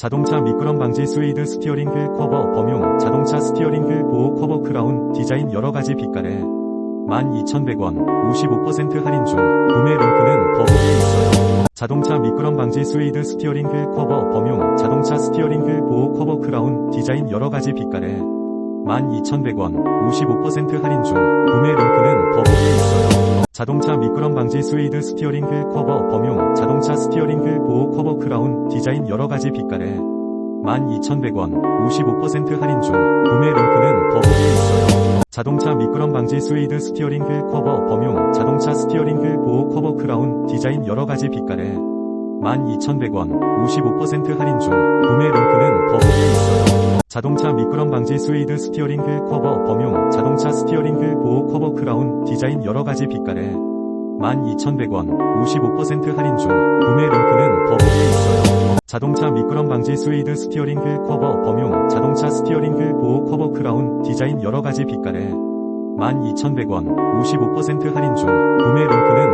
자동차 미끄럼 방지 스웨이드 스티어링 휠 커버 범용 자동차 스티어링 휠 보호 커버 크라운 디자인 여러가지 빛깔에 12,100원 55% 할인 중 구매 링크는 더보기에 있어요. 자동차 미끄럼 방지 스웨이드 스티어링 휠 커버 범용 자동차 스티어링 휠 보호 커버 크라운 디자인 여러가지 빛깔에 12,100원 55% 할인 중 구매 링크는 더보기에 있어요. 자동차 미끄럼 방지 스웨이드 스티어링 휠 커버 범용 자동차 스티어링 휠 보호 커버 크라운 디자인 여러가지 빛깔에 12,100원 55% 할인 중 구매 링크는 더보기에 있어요. 자동차 미끄럼 방지 스웨이드 스티어링 휠 커버 범용 자동차 스티어링 휠 보호 커버 크라운 디자인 여러가지 빛깔에 12,100원 55% 할인 중 구매 링크는 더보기에 있어요. 자동차 미끄럼 방지 스웨이드 스티어링 휠 커버 범용 자동차 스티어링 휠 보호 커버 크라운 디자인 여러가지 빛깔에 12,100원 55% 할인 중 구매 링크는 더보기에 있어요. 자동차 미끄럼 방지 스웨이드 스티어링 휠 커버 범용 자동차 스티어링 휠 보호 커버 크라운 디자인 여러가지 빛깔에 12,100원 55% 할인 중 구매 링크는.